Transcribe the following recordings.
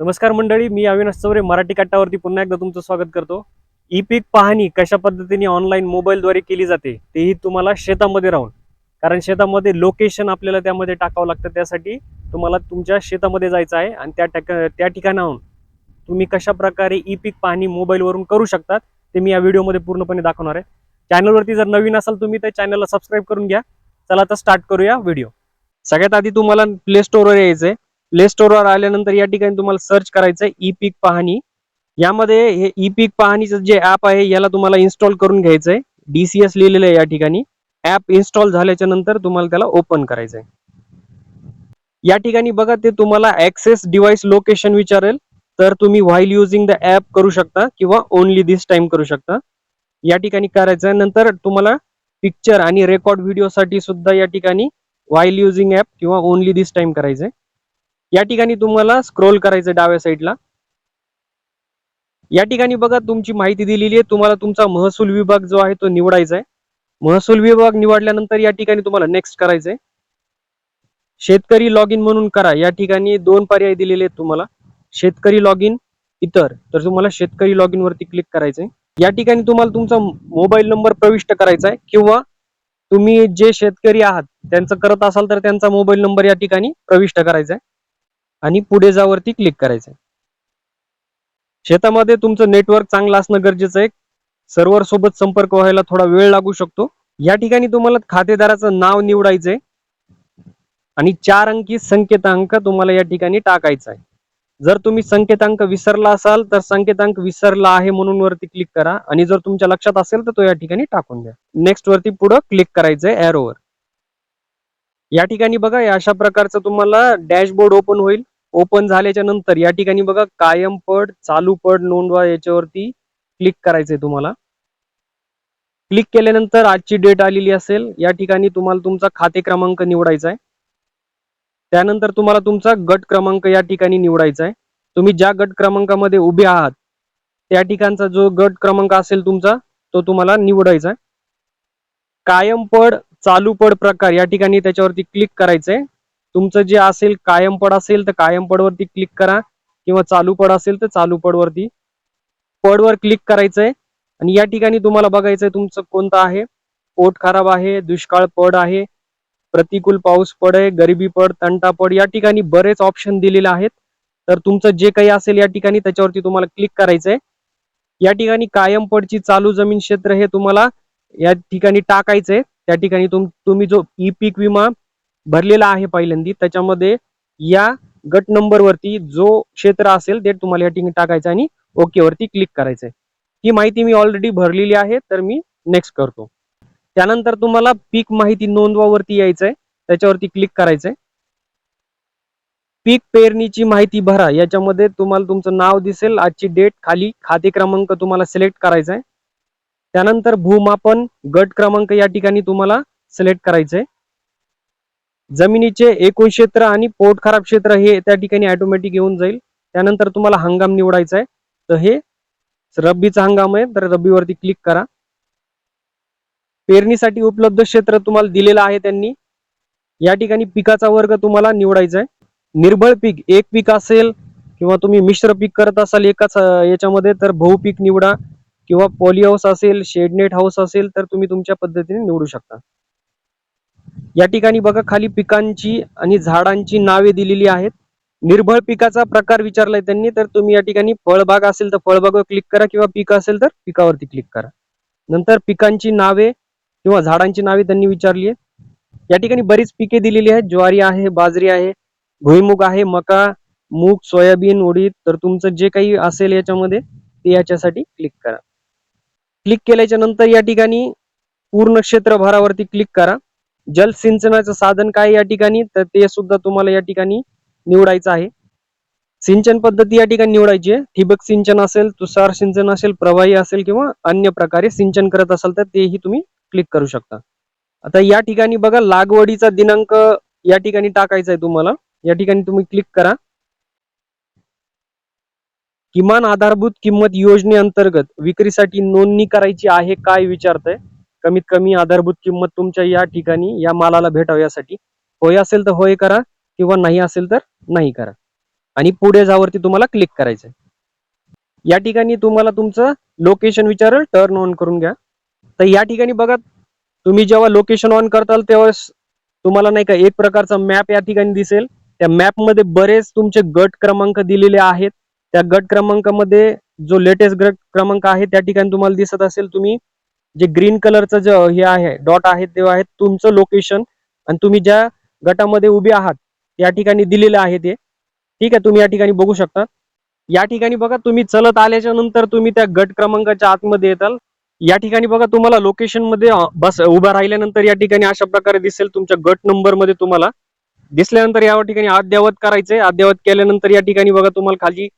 नमस्कार मंडळी मी अविनाश चौरे मराठी कट्टावरती पुन्हा एकदा तुमचं स्वागत करतो. ई पीक पाहणी कशा पद्धतीने ऑनलाईन मोबाईलद्वारे केली जाते तेही तुम्हाला शेतामध्ये राहून. कारण शेतामध्ये लोकेशन आपल्याला त्यामध्ये टाकावं लागतं त्यासाठी तुम्हाला तुमच्या शेतामध्ये जायचं आहे आणि त्या टक त्या ठिकाणाहून तुम्ही कशा प्रकारे ई पीक पाहणी मोबाईलवरून करू शकतात ते मी या व्हिडिओमध्ये पूर्णपणे दाखवणार आहे. चॅनलवरती जर नवीन असाल तुम्ही त्या चॅनलला सबस्क्राईब करून घ्या. चला आता स्टार्ट करूया व्हिडिओ सगळ्यात आधी तुम्हाला प्ले स्टोअरवर यायचंय. प्ले स्टोअरवर आल्यानंतर या ठिकाणी तुम्हाला सर्च करायचं आहे ई पीक पाहणी. यामध्ये हे ई पीक पाहणीचं जे ऍप आहे याला तुम्हाला इन्स्टॉल करून घ्यायचंय. डीसीएस लिहिलेलं आहे या ठिकाणी. ऍप इन्स्टॉल झाल्याच्यानंतर तुम्हाला त्याला ओपन करायचंय. या ठिकाणी बघा ते तुम्हाला ऍक्सेस डिव्हाइस लोकेशन विचारेल. तर तुम्ही व्हाईल युझिंग द ऍप करू शकता किंवा ओनली दिस टाइम करू शकता. या ठिकाणी करायचं आहे नंतर तुम्हाला पिक्चर आणि रेकॉर्ड व्हिडिओसाठी सुद्धा या ठिकाणी व्हाईल युझिंग ऍप किंवा ओनली दिस टाइम करायचंय. या ठिकाणी तुम्हाला स्क्रोल करायचं डाव्या साईडला या ठिकाणी बघा तुमची माहिती दिलेली आहे. तुम्हाला तुमचा महसूल विभाग जो आहे तो निवडायचा आहे. महसूल विभाग निवडल्यानंतर या ठिकाणी तुम्हाला नेक्स्ट करायचंय. शेतकरी लॉग इन म्हणून करा. या ठिकाणी दोन पर्याय दिलेले आहेत तुम्हाला. शेतकरी लॉग इन इतर. तर तुम्हाला शेतकरी लॉग इन वरती क्लिक करायचंय. या ठिकाणी तुम्हाला तुमचा मोबाईल नंबर प्रविष्ट करायचा आहे. किंवा तुम्ही जे शेतकरी आहात त्यांचं करत असाल तर त्यांचा मोबाईल नंबर या ठिकाणी प्रविष्ट करायचा आहे. आणि पुढे जावरती क्लिक करायचंय. शेतामध्ये तुमचं नेटवर्क चांगलं असणं गरजेचं आहे. सर्व्हर सोबत संपर्क व्हायला थोडा वेळ लागू शकतो. या ठिकाणी तुम्हाला खातेदाराचं नाव निवडायचंय. आणि चार अंकी संकेतांक तुम्हाला या ठिकाणी टाकायचा आहे जर तुम्ही संकेतांक विसरला असाल तर संकेतांक विसरला आहे म्हणून वरती क्लिक करा. आणि जर तुमच्या लक्षात असेल तर तो या ठिकाणी टाकून द्या. नेक्स्ट वरती पुढे क्लिक करायचंय एरोवर या ठिकाणी बघा अशा प्रकारचं तुम्हाला डॅशबोर्ड ओपन होईल. ओपन झाल्याच्यानंतर या ठिकाणी बघा कायम पड चालू पड नोंदवा याच्यावरती क्लिक करायचंय तुम्हाला. क्लिक केल्यानंतर आजची डेट आलेली असेल या ठिकाणी तुम्हाला तुमचा खाते क्रमांक निवडायचा आहे त्यानंतर तुम्हाला तुमचा गट क्रमांक या ठिकाणी निवडायचा आहे तुम्ही ज्या गट क्रमांकामध्ये उभे आहात त्या ठिकाणचा जो गट क्रमांक असेल तुमचा तो तुम्हाला निवडायचा आहे कायम पड चालू पड प्रकार या ठिकाणी त्याच्यावरती क्लिक करायचंय. तुमचं जे असेल कायम पड असेल तर कायम पडवरती क्लिक करा. किंवा चालू पड असेल तर चालू पडवरती पडवर क्लिक करायचंय. आणि या ठिकाणी तुम्हाला बघायचंय तुमचं कोणतं आहे. पोट खराब आहे दुष्काळ पड आहे प्रतिकूल पाऊस पड आहे गरिबी पड तंटा पड या ठिकाणी बरेच ऑप्शन दिलेले आहेत. तर तुमचं जे काही असेल या ठिकाणी त्याच्यावरती तुम्हाला क्लिक करायचंय. या ठिकाणी कायम पडची चालू जमीन क्षेत्र हे तुम्हाला या ठिकाणी टाकायचंय. त्या ठिकाणी तुम्ही जो ई पीक विमा भरलेला आहे पहिल्यांदी. त्याच्यामध्ये या गट नंबर वरती जो क्षेत्र असेल ते तुम्हाला या ठिकाणी टाकायचं आणि ओके वरती क्लिक करायचंय ही माहिती मी ऑलरेडी भरलेली आहे तर मी नेक्स्ट करतो. त्यानंतर तुम्हाला पीक माहिती नोंदवावरती यायचंय त्याच्यावरती क्लिक करायचंय पीक पेरणीची माहिती भरा. याच्यामध्ये तुम्हाला तुमचं नाव दिसेल. आजची डेट खाली खाते क्रमांक तुम्हाला सिलेक्ट करायचा आहे. त्यानंतर भूमापन गट क्रमांक या ठिकाणी तुम्हाला सिलेक्ट करायचंय जमिनीचे एकूण क्षेत्र आणि पोट खराब क्षेत्र हे त्या ठिकाणी ऑटोमॅटिक येऊन जाईल. त्यानंतर तुम्हाला हंगाम निवडायचा आहे. तर हे रब्बीचा हंगाम आहे. तर रब्बीवरती क्लिक करा. पेरणीसाठी उपलब्ध क्षेत्र तुम्हाला दिलेलं आहे त्यांनी. या ठिकाणी पिकाचा वर्ग तुम्हाला निवडायचा आहे. निर्भळ पीक एक पीक असेल किंवा तुम्ही मिश्र पीक करत असाल एकाच याच्यामध्ये तर बहुपीक निवडा. किंवा पॉली हाऊस असेल शेडनेट हाऊस असेल तर तुम्ही तुमच्या पद्धतीने निवडू शकता. या ठिकाणी बघा खाली पिकांची आणि झाडांची नावे दिलेली आहेत. निर्भळ पिकाचा प्रकार विचारलाय त्यांनी तर तुम्ही या ठिकाणी फळबाग असेल तर फळबागवर क्लिक करा किंवा पिक असेल तर पिकावरती क्लिक करा. नंतर पिकांची नावे किंवा झाडांची नावे त्यांनी विचारली आहे या ठिकाणी बरीच पिके दिलेली आहेत. ज्वारी आहे बाजरी आहे भुईमुग आहे मका मूग सोयाबीन उडीद तर तुमचं जे काही असेल याच्यामध्ये ते याच्यासाठी क्लिक करा. क्लिक केल्याच्यानंतर या ठिकाणी पूर्ण क्षेत्रभारावरती क्लिक करा. जलसिंचनाचं साधन काय या ठिकाणी? तर ते सुद्धा तुम्हाला या ठिकाणी निवडायचं आहे. सिंचन पद्धती या ठिकाणी निवडायची आहे. ठिबक सिंचन असेल तुषार सिंचन असेल प्रवाही असेल किंवा अन्य प्रकारे सिंचन करत असाल तर तेही तुम्ही क्लिक करू शकता. आता या ठिकाणी बघा लागवडीचा दिनांक या ठिकाणी टाकायचा आहे तुम्हाला. या ठिकाणी तुम्ही क्लिक करा. किमान आधारभूत किंमत योजनेअंतर्गत विक्रीसाठी नोंदणी करायची आहे काय विचारतंय? कमीत कमी आधारभूत किंमत तुमच्या या ठिकाणी या मालाला भेटावं यासाठी. होय असेल तर होय करा किंवा नाही असेल तर नाही करा. आणि पुढे जावरती तुम्हाला क्लिक करायचं या ठिकाणी तुम्हाला तुमचं लोकेशन विचारेल टर्न ऑन करून घ्या. तर या ठिकाणी बघा तुम्ही जेव्हा लोकेशन ऑन करताल तेव्हा तुम्हाला नाही का एक प्रकारचा मॅप या ठिकाणी दिसेल. त्या मॅपमध्ये बरेच तुमचे गट क्रमांक दिलेले आहेत. त्या गट क्रमांकामध्ये जो लेटेस्ट गट क्रमांक आहे त्या ठिकाणी तुम्हाला दिसत असेल तुम्ही. जे ग्रीन कलरचं जे हे आहे डॉट आहे ते आहे तुमचं लोकेशन आणि तुम्ही ज्या गटामध्ये उभे आहात या ठिकाणी दिलेलं आहे ते. ठीक आहे तुम्ही या ठिकाणी बघू शकता. या ठिकाणी बघा तुम्ही चलत आल्याच्यानंतर तुम्ही त्या गट क्रमांकाच्या आतमध्ये येताल. या ठिकाणी बघा तुम्हाला लोकेशनमध्ये बस उभा राहिल्यानंतर या ठिकाणी अशा प्रकारे दिसेल तुमच्या गट नंबरमध्ये तुम्हाला. दिसल्यानंतर या ठिकाणी अद्यावत करायचंय. अद्यावत केल्यानंतर या ठिकाणी बघा तुम्हाला खाली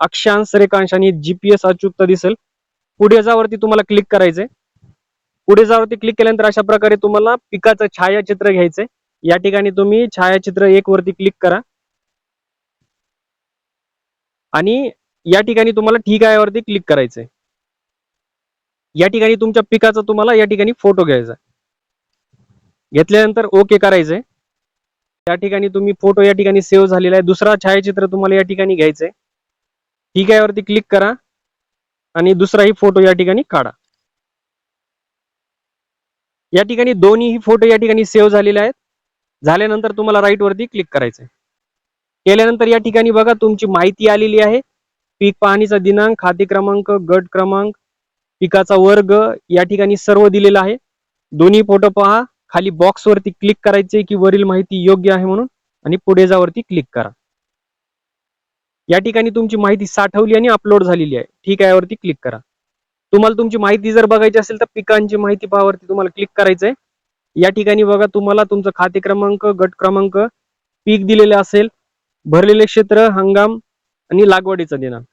अक्षांश रेखांश आणि जीपीएस अचूकता दिसेल. पुढे जावरती तुम्हाला क्लिक करायचंय. पुढे जावरती क्लिक केल्यानंतर अशा प्रकारे तुम्हाला पिकाचं छायाचित्र घ्यायचंय. या ठिकाणी तुम्ही छायाचित्र एक वरती क्लिक करा. आणि या ठिकाणी तुम्हाला ठीक आहे वरती क्लिक करायचंय. या ठिकाणी तुमच्या पिकाचा तुम्हाला या ठिकाणी फोटो घ्यायचा. घेतल्यानंतर ओके करायचंय. या ठिकाणी तुम्ही फोटो या ठिकाणी सेव्ह झालेला आहे. दुसरा छायाचित्र तुम्हाला या ठिकाणी घ्यायचंय. ठीक आहे वरती क्लिक करा. आणि दुसराही फोटो या ठिकाणी काढा. या ठिकाणी दोन्ही फोटो या ठिकाणी सेव्ह झालेले आहेत. झाल्यानंतर तुम्हाला राईट वरती क्लिक करायचंय. केल्यानंतर या ठिकाणी बघा तुमची माहिती आलेली आहे. पीक पाहणीचा दिनांक खाते क्रमांक गट क्रमांक पिकाचा वर्ग या ठिकाणी सर्व दिलेलं आहे. दोन्ही फोटो पहा. खाली बॉक्स वरती क्लिक करायचे की वरील माहिती योग्य आहे म्हणून आणि पुढे जावरती क्लिक करा. या ठिकाणी तुमची माहिती साठवली आणि अपलोड झालेली आहे. ठीक आहे वरती क्लिक करा. तुम्हाला तुमची माहिती जर बघायची असेल तर पिकांची माहिती पाहावरती तुम्हाला क्लिक करायचंय. या ठिकाणी बघा तुम्हाला तुमचं खाते क्रमांक गट क्रमांक पीक दिलेले असेल भरलेले क्षेत्र हंगाम आणि लागवडीचा दिनांक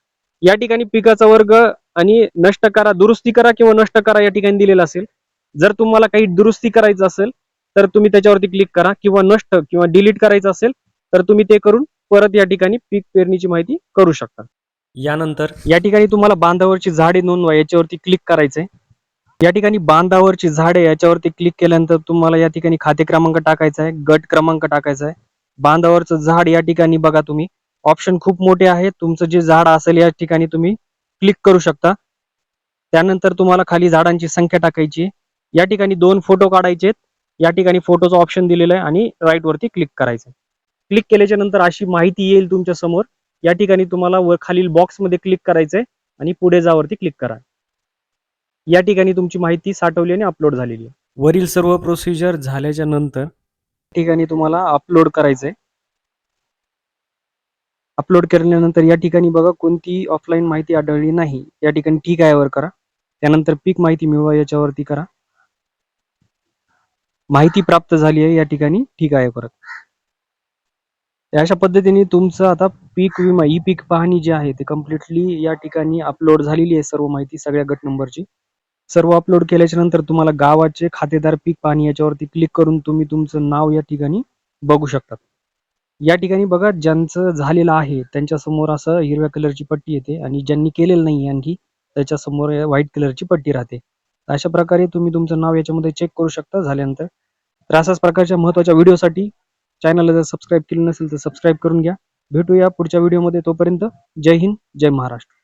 या ठिकाणी पिकाचा वर्ग आणि नष्ट करा दुरुस्ती करा किंवा नष्ट करा या ठिकाणी दिलेला असेल. जर तुम्हाला काही दुरुस्ती करायचं असेल तर तुम्ही त्याच्यावरती क्लिक करा किंवा नष्ट किंवा डिलीट करायचं असेल तर तुम्ही ते करून परत या ठिकाणी पीक पेरणीची माहिती करू शकता. यानंतर या ठिकाणी तुम्हाला बांधावरची झाडे नोंदवा याच्यावरती क्लिक करायचंय. या ठिकाणी बांधावरची झाडे याच्यावरती क्लिक केल्यानंतर तुम्हाला या ठिकाणी खाते क्रमांक टाकायचा आहे गट क्रमांक टाकायचा आहे बांधावरचं झाड या ठिकाणी बघा तुम्ही. ऑप्शन खूप मोठे आहे. तुमचं जे झाड असेल या ठिकाणी तुम्ही क्लिक करू शकता. त्यानंतर तुम्हाला खाली झाडांची संख्या टाकायची. या ठिकाणी दोन फोटो काढायचे या ठिकाणी फोटोचं ऑप्शन दिलेलं आहे आणि राईट वरती क्लिक करायचं क्लिक केल्याच्यानंतर अशी माहिती येईल तुमच्यासमोर. या ठिकाणी तुम्हाला वर खालील बॉक्समध्ये क्लिक करायचंय आणि पुढे जावरती क्लिक करा. या ठिकाणी तुमची माहिती साठवली आणि अपलोड झालेली आहे. वरील सर्व प्रोसिजर झाल्याच्यानंतर ठिकाणी तुम्हाला अपलोड करायचंय. अपलोड केल्यानंतर या ठिकाणी बघा कोणती ऑफलाईन माहिती आढळली नाही. या ठिकाणी ठीक आहे वर करा. त्यानंतर पीक माहिती मिळवा याच्यावरती करा. माहिती प्राप्त झाली आहे या ठिकाणी ठीक आहे परत. अशा पद्धतीने तुमचं आता पीक विमा ई पीक पाहणी जी आहे ते कम्प्लिटली या ठिकाणी अपलोड झालेली आहे सर्व माहिती सगळ्या गट नंबरची. सर्व अपलोड केल्याच्यानंतर तुम्हाला गावाचे खातेदार पीक पाहणी याच्यावरती क्लिक करून तुम्ही तुमचं नाव या ठिकाणी बघू शकतात. या ठिकाणी बघा ज्यांचं झालेलं आहे त्यांच्यासमोर असं हिरव्या कलरची पट्टी येते आणि ज्यांनी केलेलं नाही आणखी त्याच्यासमोर व्हाईट कलरची पट्टी राहते. अशा प्रकारे तुम्ही तुमचं नाव याच्यामध्ये चेक करू शकता. झाल्यानंतर तर अशाच प्रकारच्या महत्त्वाच्या व्हिडिओसाठी चॅनलला जर सबस्क्राईब केलं नसेल तर सबस्क्राईब करून घ्या. भेटूया पुढच्या व्हिडिओमध्ये तोपर्यंत जय हिंद जय महाराष्ट्र.